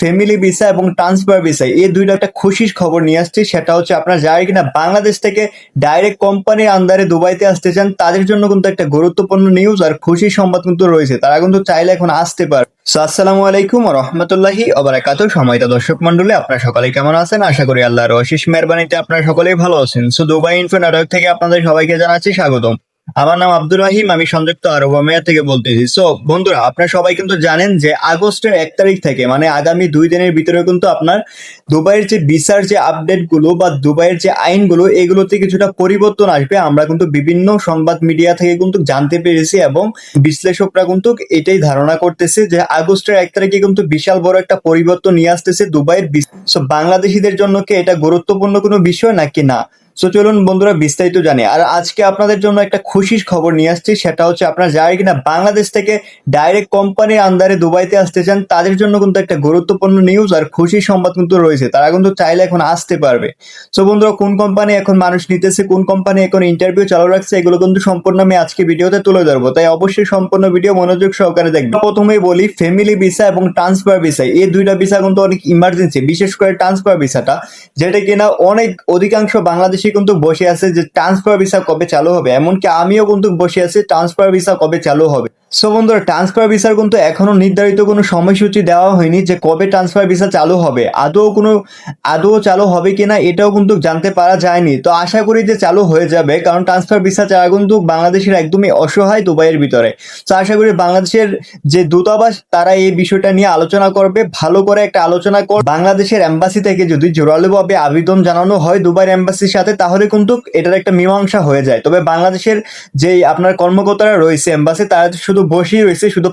Family visa এবং transfer visa এই দুইটা একটা খুশির খবর নিয়ে আসছি। সেটা হচ্ছে আপনারা যারা কিনা বাংলাদেশ থেকে ডাইরেক্ট কোম্পানির আন্ডারে দুবাইতে আসতে চান, তাদের জন্য কিন্তু একটা গুরুত্বপূর্ণ নিউজ আর খুশির সংবাদ কিন্তু রয়েছে। তারা কিন্তু চাইলে এখন আসতে পারে আসসালামু আলাইকুম রহমতুল্লাহি অবরাকাত সময়টা দর্শক মন্ডলী আপনারা সকলে কেমন আছেন? আশা করি আল্লাহর অশেষ মেহরবানিতে আপনারা সকলেই ভালো আছেন। সো দুবাই ইনফো নেটওয়ার্ক থেকে আপনাদের সবাইকে জানাচ্ছি স্বাগতম। আমার নাম আব্দুর রাহিম, আমি সংযুক্ত আরব আমিরাত থেকে বলতেছি। সো বন্ধুরা, আপনারা সবাই কিন্তু জানেন যে আগস্টের এক তারিখ থেকে মানে আগামী দুই দিনের ভিতরে কিন্তু আপনার দুবাইয়ের যে ভিসার যে আপডেটগুলো বা দুবাইয়ের যে আইনগুলো, এগুলোতে কিছুটা পরিবর্তন আসবে। আমরা কিন্তু বিভিন্ন সংবাদ মিডিয়া থেকে কিন্তু জানতে পেরেছি এবং বিশ্লেষকরা কিন্তু এটাই ধারণা করতেছে যে আগস্টের এক তারিখে কিন্তু বিশাল বড় একটা পরিবর্তন নিয়ে আসতেছে দুবাইয়ের বাংলাদেশিদের জন্য কি এটা গুরুত্বপূর্ণ কোনো বিষয় নাকি না? সো চলুন বন্ধুরা, বিস্তারিত জানি। আর আজকে আপনাদের জন্য একটা খুশির খবর নিয়ে আসছি, সেটা হচ্ছে আপনারা যারা কিনা বাংলাদেশ থেকে ডাইরেক্ট কোম্পানির আন্দারে দুবাইতে আসতে চান, তাদের জন্য কিন্তু একটা গুরুত্বপূর্ণ নিউজ আর খুশির সংবাদ কিন্তু রয়েছে। তারা কিন্তু চাইলে এখন আসতে পারবে। সো বন্ধুরা, কোন কোম্পানি এখন মানুষ নিতেছে, কোন কোম্পানি এখন ইন্টারভিউ চালু রাখছে, এগুলো কিন্তু সম্পূর্ণ আমি আজকে ভিডিওতে তুলে ধরবো। তাই অবশ্যই সম্পূর্ণ ভিডিও মনোযোগ সহকারে দেখবেন। প্রথমেই বলি ফ্যামিলি ভিসা এবং ট্রান্সফার ভিসা এই দুইটা ভিসা কিন্তু অনেক ইমার্জেন্সি বিশেষ করে ট্রান্সফার ভিসাটা যেটা কিনা অনেক অধিকাংশ বাংলাদেশি কিন্তু বসে আছে যে ট্রান্সফার ভিসা কবে চালু হবে, এমনকি আমিও কিন্তু বসে আছি ট্রান্সফার ভিসা কবে চালু হবে। সো বন্ধুরা ট্রান্সফার ভিসার কিন্তু এখনও নির্ধারিত কোনো সময়সূচি দেওয়া হয়নি যে কবে ট্রান্সফার ভিসা চালু হবে। আদৌ কোনো, আদৌ চালু হবে কিনা এটাও কিন্তু জানতে পারা যায়নি। তো আশা করি যে চালু হয়ে যাবে, কারণ ট্রান্সফার ভিসা ছাড়া কিন্তু বাংলাদেশের একদমই অসহায় দুবাইয়ের ভিতরে। তো আশা করি বাংলাদেশের যে দূতাবাস, তারা এই বিষয়টা নিয়ে আলোচনা করবে। ভালো করে একটা আলোচনা কর বাংলাদেশের এম্বাসি থেকে যদি জোরালোভাবে আবেদন জানানো হয় দুবাইয়ের এম্বাসির সাথে, তাহলে কিন্তু এটার একটা মীমাংসা হয়ে যায়। তবে বাংলাদেশের যেই আপনার কর্মকর্তারা রয়েছে এম্বাসি তারা শুধু বসেই রয়েছে, শুধু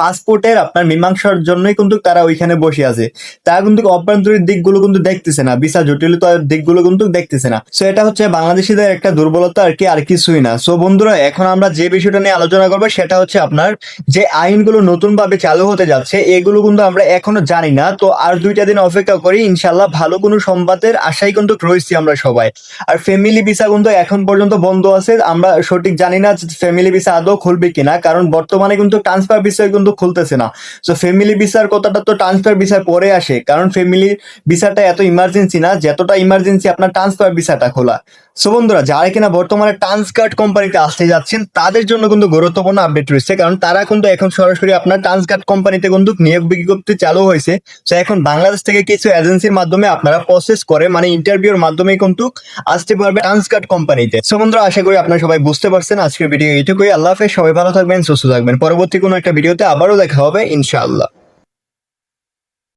পাসপোর্টের আপনার মীমাংসার জন্যই কিন্তু তারা ওইখানে বসে আছে। তারা কিন্তু অভ্যন্তরীণ দিকগুলো কিন্তু দেখতেছে না। ভিসা জটিলতার দিকগুলো কিন্তু দেখতেছে না। সো এটা হচ্ছে বাংলাদেশিদের একটা দুর্বলতা আর কি, আর কিছুই না। সো বন্ধুরা, এখন আমরা যে বিষয়টা নিয়ে আলোচনা করব, সেটা হচ্ছে আপনার যে আইনগুলো নতুন ভাবে চালু হতে যাচ্ছে, এগুলো কিন্তু আমরা এখনও জানি না। তো আর দুইটা দিন অপেক্ষা করি ইনশাল্লাহ ভালো কোনো সংবাদের আশাই কিন্তু রয়েছি আমরা সবাই। আর ফ্যামিলি ভিসা কিন্তু এখন পর্যন্ত বন্ধ আছে। আমরা সঠিক জানি না ফ্যামিলি ভিসা আদৌ খুলবে কিনা, কারণ বর্তমানে কিন্তু ট্রান্সফার ভিসা কিন্তু খুলতেছে না। সো ফ্যামিলি ভিসার কথাটা তো ট্রান্সফার ভিসার পরে আসে, কারণ ফ্যামিলি ভিসাটা এত ইমার্জেন্সি না, যতটা ইমার্জেন্সি আপনার ট্রান্সফার ভিসাটা খোলা। সো বন্ধুরা, যারা কিনা বর্তমানে ট্রান্সকার্ড কোম্পানিতে আসতে যাচ্ছেন, তাদের জন্য কিন্তু গুরুত্বপূর্ণ আপডেট রয়েছে, কারণ তারা কিন্তু এখন সরাসরি আপনার ট্রান্সকার্ড কোম্পানিতে কিন্তু নিয়োগ বিজ্ঞপ্তি চালু হয়েছে। তো এখন বাংলাদেশ থেকে কিছু এজেন্সির মাধ্যমে আপনারা প্রসেস করে মানে ইন্টারভিউর মাধ্যমে কিন্তু আসতে পারবে ট্রান্সকার্ড কোম্পানিতে সো বন্ধুরা, আশা করি আপনারা সবাই বুঝতে পারছেন। আজকের ভিডিও এইটুকুই। আল্লাহ হাফেজ। সবাই ভালো থাকবেন, সুস্থ থাকবেন। পরবর্তী কোনো একটা ভিডিওতে আবারও দেখা হবে ইনশাআল্লাহ।